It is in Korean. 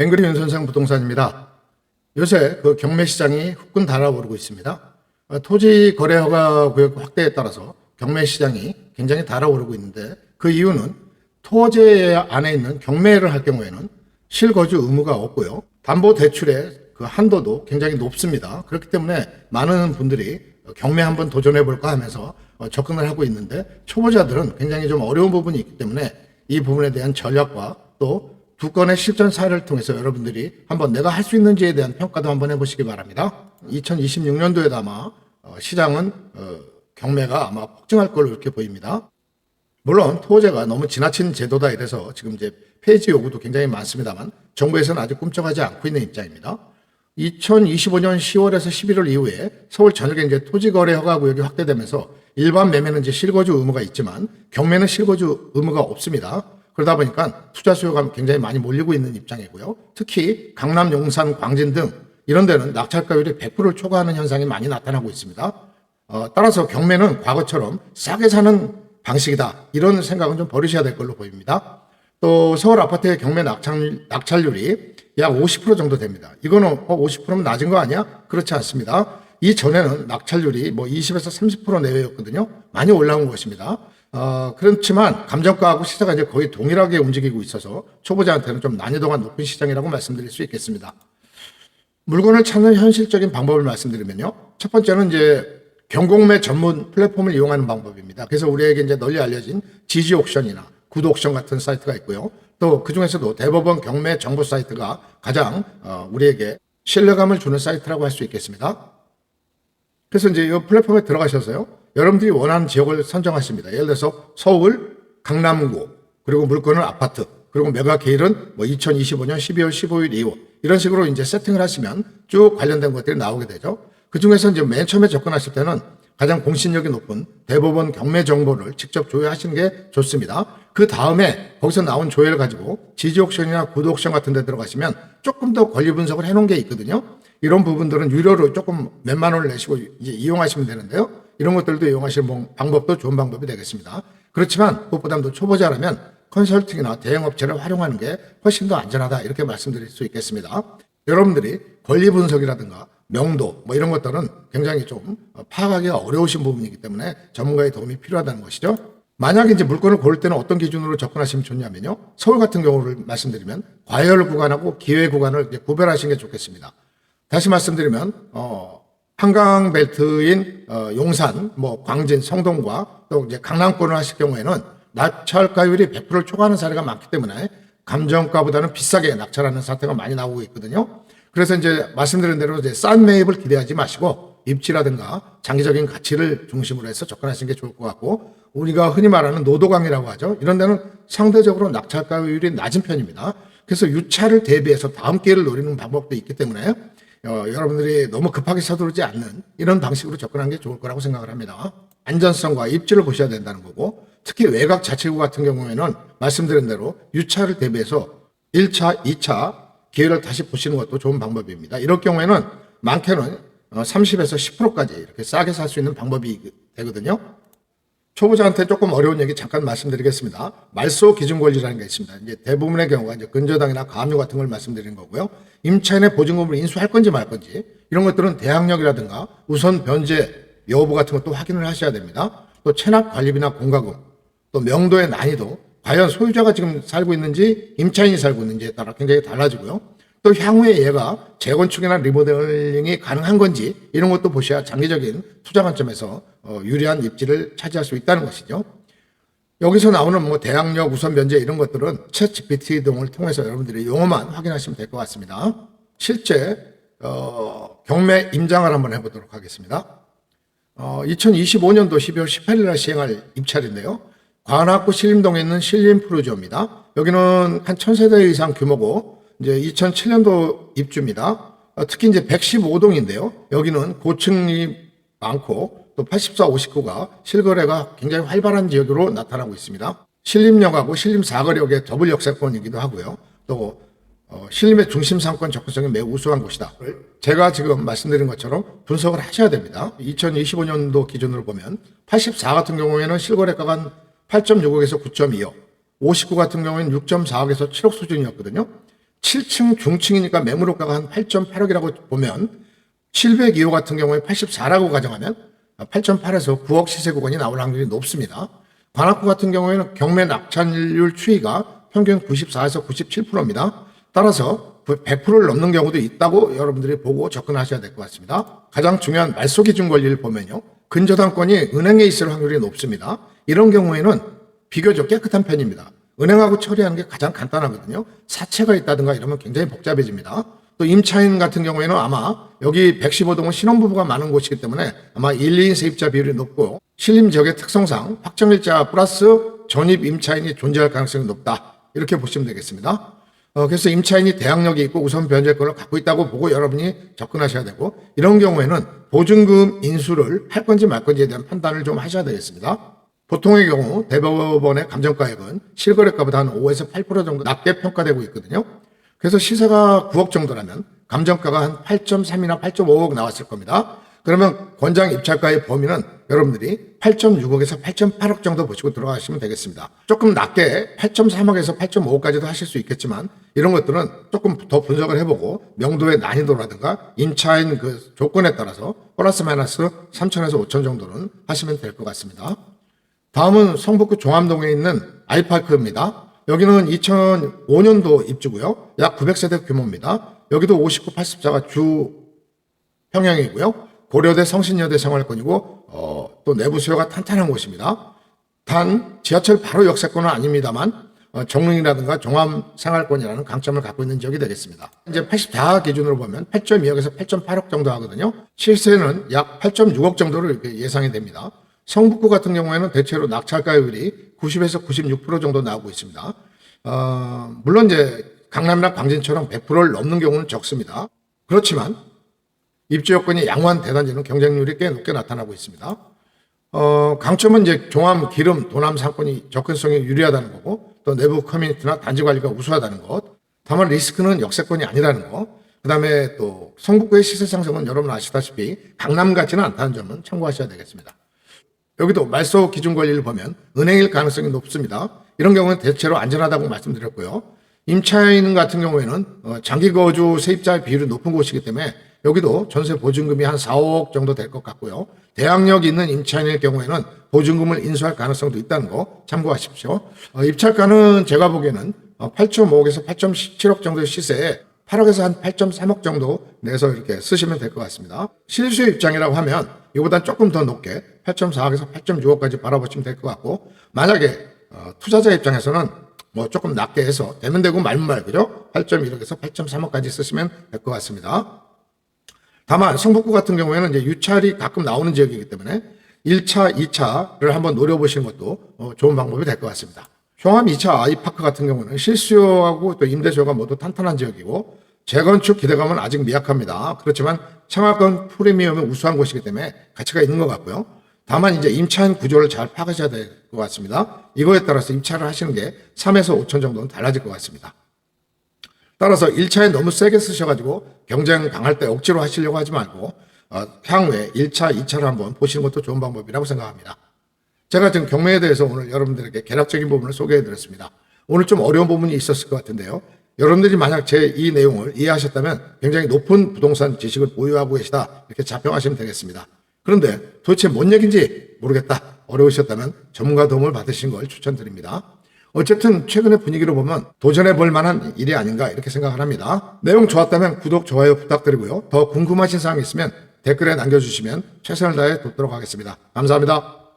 앵그리 윤선생 부동산입니다. 요새 그 경매 시장이 후끈 달아오르고 있습니다. 어, 토지 거래 허가 구역 확대에 따라서 경매 시장이 굉장히 달아오르고 있는데 그 이유는 토지 안에 있는 경매를 할 경우에는 실거주 의무가 없고요. 담보 대출의 그 한도도 굉장히 높습니다. 그렇기 때문에 많은 분들이 경매 한번 도전해 볼까 하면서 어, 접근을 하고 있는데 초보자들은 굉장히 좀 어려운 부분이 있기 때문에 이 부분에 대한 전략과 또 두 건의 실전 사례를 통해서 여러분들이 한번 내가 할 수 있는지에 대한 평가도 한번 해보시기 바랍니다. 2026년도에도 아마 어, 시장은 어, 경매가 아마 폭증할 걸로 이렇게 보입니다. 물론 토제가 너무 지나친 제도다 이래서 지금 이제 폐지 요구도 굉장히 많습니다만 정부에서는 아직 꿈쩍하지 않고 있는 입장입니다. 2025년 10월에서 11월 이후에 서울 전역에 이제 토지 거래 허가 구역이 확대되면서 일반 매매는 이제 실거주 의무가 있지만 경매는 실거주 의무가 없습니다. 그러다 보니까 투자 수요가 굉장히 많이 몰리고 있는 입장이고요. 특히 강남, 용산, 광진 등 이런 데는 낙찰가율이 100%를 초과하는 현상이 많이 나타나고 있습니다. 어, 따라서 경매는 과거처럼 싸게 사는 방식이다. 이런 생각은 좀 버리셔야 될 걸로 보입니다. 또 서울 아파트의 경매 낙찰, 낙찰률이 약 50% 정도 됩니다. 이거는 어, 50%면 낮은 거 아니야? 그렇지 않습니다. 이전에는 낙찰률이 뭐 20에서 30% 내외였거든요. 많이 올라온 것입니다. 어, 그렇지만 감정가하고 시세가 이제 거의 동일하게 움직이고 있어서 초보자한테는 좀 난이도가 높은 시장이라고 말씀드릴 수 있겠습니다. 물건을 찾는 현실적인 방법을 말씀드리면요. 첫 번째는 이제 경공매 전문 플랫폼을 이용하는 방법입니다. 그래서 우리에게 이제 널리 알려진 지지 옥션이나 구도 옥션 같은 사이트가 있고요. 또 그 중에서도 대법원 경매 정보 사이트가 가장 어, 우리에게 신뢰감을 주는 사이트라고 할 수 있겠습니다. 그래서 이제 이 플랫폼에 들어가셔서요. 여러분들이 원하는 지역을 선정하십니다. 예를 들어서 서울, 강남구, 그리고 물건은 아파트, 그리고 케일은 뭐 2025년 12월 15일 이후 이런 식으로 이제 세팅을 하시면 쭉 관련된 것들이 나오게 되죠. 그 중에서 이제 맨 처음에 접근하실 때는 가장 공신력이 높은 대법원 경매 정보를 직접 조회하시는 게 좋습니다. 그 다음에 거기서 나온 조회를 가지고 지지 옥션이나 구독 옥션 같은 데 들어가시면 조금 더 권리 분석을 해놓은 게 있거든요. 이런 부분들은 유료로 조금 몇만 원을 내시고 이제 이용하시면 되는데요. 이런 것들도 이용하실 뭐 방법도 좋은 방법이 되겠습니다. 그렇지만 무엇보다도 초보자라면 컨설팅이나 대행업체를 활용하는 게 훨씬 더 안전하다 이렇게 말씀드릴 수 있겠습니다. 여러분들이 권리 분석이라든가 명도 뭐 이런 것들은 굉장히 좀 파악하기가 어려우신 부분이기 때문에 전문가의 도움이 필요하다는 것이죠. 만약에 이제 물건을 고를 때는 어떤 기준으로 접근하시면 좋냐면요. 서울 같은 경우를 말씀드리면 과열 구간하고 기회 구간을 구별하시는 게 좋겠습니다. 다시 말씀드리면 어, 한강 벨트인 어, 용산, 뭐 광진, 성동과 또 이제 강남권을 하실 경우에는 낙찰가율이 100%를 초과하는 사례가 많기 때문에 감정가보다는 비싸게 낙찰하는 사태가 많이 나오고 있거든요. 그래서 이제 말씀드린 대로 이제 싼 매입을 기대하지 마시고 입지라든가 장기적인 가치를 중심으로 해서 접근하시는 게 좋을 것 같고 우리가 흔히 말하는 노도강이라고 하죠. 이런 데는 상대적으로 낙찰가율이 낮은 편입니다. 그래서 유차를 대비해서 다음 기회를 노리는 방법도 있기 때문에 어, 여러분들이 너무 급하게 서두르지 않는 이런 방식으로 접근하는 게 좋을 거라고 생각을 합니다. 안전성과 입지를 보셔야 된다는 거고 특히 외곽 자치구 같은 경우에는 말씀드린 대로 유차를 대비해서 1차, 2차 기회를 다시 보시는 것도 좋은 방법입니다. 이럴 경우에는 많게는 어, 30에서 10%까지 이렇게 싸게 살 수 있는 방법이 되거든요. 초보자한테 조금 어려운 얘기 잠깐 말씀드리겠습니다. 말소 기준 권리라는 게 있습니다. 이제 대부분의 경우가 이제 근저당이나 가압류 같은 걸 말씀드리는 거고요. 임차인의 보증금을 인수할 건지 말 건지 이런 것들은 대항력이라든가 우선 변제 여부 같은 것도 확인을 하셔야 됩니다. 또 체납 관리비나 공과금, 또 명도의 난이도, 과연 소유자가 지금 살고 있는지 임차인이 살고 있는지에 따라 굉장히 달라지고요. 또 향후에 얘가 재건축이나 리모델링이 가능한 건지 이런 것도 보셔야 장기적인 투자 관점에서 어, 유리한 입지를 차지할 수 있다는 것이죠. 여기서 나오는 뭐 대항력 우선 변제 이런 것들은 챗 GPT 등을 통해서 여러분들이 용어만 확인하시면 될 것 같습니다. 실제 어, 경매 임장을 한번 해보도록 하겠습니다. 어, 2025년도 12월 18일 날 시행할 입찰인데요. 관악구 신림동에 있는 신림 프루지오입니다. 여기는 한 1000세대 이상 규모고 이제 2007년도 입주입니다. 어, 특히 이제 115동인데요. 여기는 고층이 많고 또 84, 59가 실거래가 굉장히 활발한 지역으로 나타나고 있습니다. 신림역하고 신림 사거리역의 더블 역세권이기도 하고요. 또 어, 신림의 중심 상권 접근성이 매우 우수한 곳이다. 제가 지금 말씀드린 것처럼 분석을 하셔야 됩니다. 2025년도 기준으로 보면 84 같은 경우에는 실거래가가 한 8.6억에서 9.2억, 59 같은 경우에는 6.4억에서 7억 수준이었거든요. 7층 중층이니까 매물호가가 한 8.8억이라고 보면 702호 같은 경우에 84라고 가정하면 8.8에서 9억 시세 구간이 나올 확률이 높습니다. 관악구 같은 경우에는 경매 낙찰률 추이가 평균 94에서 97%입니다. 따라서 100%를 넘는 경우도 있다고 여러분들이 보고 접근하셔야 될 것 같습니다. 가장 중요한 말소 기준 권리를 보면요. 근저당권이 은행에 있을 확률이 높습니다. 이런 경우에는 비교적 깨끗한 편입니다. 은행하고 처리하는 게 가장 간단하거든요. 사채가 있다든가 이러면 굉장히 복잡해집니다. 또 임차인 같은 경우에는 아마 여기 115동은 신혼부부가 많은 곳이기 때문에 아마 1, 2인 세입자 비율이 높고 신림 지역의 특성상 확정일자 플러스 전입 임차인이 존재할 가능성이 높다. 이렇게 보시면 되겠습니다. 어, 그래서 임차인이 대항력이 있고 우선 변제권을 갖고 있다고 보고 여러분이 접근하셔야 되고 이런 경우에는 보증금 인수를 할 건지 말 건지에 대한 판단을 좀 하셔야 되겠습니다. 보통의 경우 대법원의 감정가액은 실거래가보다 한 5에서 8% 정도 낮게 평가되고 있거든요. 그래서 시세가 9억 정도라면 감정가가 한 8.3이나 8.5억 나왔을 겁니다. 그러면 권장 입찰가의 범위는 여러분들이 8.6억에서 8.8억 정도 보시고 들어가시면 되겠습니다. 조금 낮게 8.3억에서 8.5억까지도 하실 수 있겠지만 이런 것들은 조금 더 분석을 해보고 명도의 난이도라든가 임차인 그 조건에 따라서 플러스 마이너스 3천에서 5천 정도는 하시면 될 것 같습니다. 다음은 성북구 종암동에 있는 아이파크입니다. 여기는 2005년도 입주고요. 약 900세대 규모입니다. 여기도 59, 80자가 주 평형이고요. 고려대 성신여대 생활권이고 어, 또 내부 수요가 탄탄한 곳입니다. 단 지하철 바로 역세권은 아닙니다만 어, 정릉이라든가 종암 생활권이라는 강점을 갖고 있는 지역이 되겠습니다. 이제 84 기준으로 보면 8.2억에서 8.8억 정도 하거든요. 실세는 약 8.6억 정도로 이렇게 예상이 됩니다. 성북구 같은 경우에는 대체로 낙찰가율이 90에서 96% 정도 나오고 있습니다. 어, 물론 이제 강남이나 광진처럼 100%를 넘는 경우는 적습니다. 그렇지만 입주 여건이 양호한 대단지는 경쟁률이 꽤 높게 나타나고 있습니다. 어, 강점은 이제 종암, 기름, 도남 상권이 접근성이 유리하다는 거고 또 내부 커뮤니티나 단지 관리가 우수하다는 것. 다만 리스크는 역세권이 아니라는 거. 그다음에 또 성북구의 시세 상승은 여러분 아시다시피 강남 같지는 않다는 점은 참고하셔야 되겠습니다. 여기도 말소 기준 권리를 보면 은행일 가능성이 높습니다. 이런 경우는 대체로 안전하다고 말씀드렸고요. 임차인 같은 경우에는 어, 장기 거주 세입자 비율이 높은 곳이기 때문에 여기도 전세 보증금이 한 4, 5억 정도 될 것 같고요. 대항력 있는 임차인일 경우에는 보증금을 인수할 가능성도 있다는 거 참고하십시오. 어, 입찰가는 제가 보기에는 8.5억에서 8.7억 정도의 시세에 8억에서 한 8.3억 정도 내서 이렇게 쓰시면 될 것 같습니다. 실수요 입장이라고 하면 이보다 조금 더 높게 8.4억에서 8.6억까지 바라보시면 될 것 같고 만약에 어, 투자자 입장에서는 뭐 조금 낮게 해서 되면 되고 말면 말 그죠? 8.1억에서 8.3억까지 쓰시면 될 것 같습니다. 다만 성북구 같은 경우에는 이제 유찰이 가끔 나오는 지역이기 때문에 1차, 2차를 한번 노려보시는 것도 어, 좋은 방법이 될 것 같습니다. 효암 2차 아이파크 같은 경우는 실수요하고 또 임대수요가 모두 탄탄한 지역이고 재건축 기대감은 아직 미약합니다. 그렇지만 청약권 프리미엄이 우수한 곳이기 때문에 가치가 있는 것 같고요. 다만 이제 임차인 구조를 잘 파악하셔야 될 것 같습니다. 이거에 따라서 임차를 하시는 게 3에서 5천 정도는 달라질 것 같습니다. 따라서 1차에 너무 세게 쓰셔가지고 경쟁 강할 때 억지로 하시려고 하지 말고 어, 향후에 1차, 2차를 한번 보시는 것도 좋은 방법이라고 생각합니다. 제가 지금 경매에 대해서 오늘 여러분들에게 개략적인 부분을 소개해 드렸습니다. 오늘 좀 어려운 부분이 있었을 것 같은데요. 여러분들이 만약 제 이 내용을 이해하셨다면 굉장히 높은 부동산 지식을 보유하고 계시다. 이렇게 자평하시면 되겠습니다. 그런데 도대체 뭔 얘기인지 모르겠다. 어려우셨다면 전문가 도움을 받으신 걸 추천드립니다. 어쨌든 최근의 분위기로 보면 도전해 볼 만한 일이 아닌가 이렇게 생각을 합니다. 내용 좋았다면 구독, 좋아요 부탁드리고요. 더 궁금하신 사항이 있으면 댓글에 남겨주시면 최선을 다해 돕도록 하겠습니다. 감사합니다.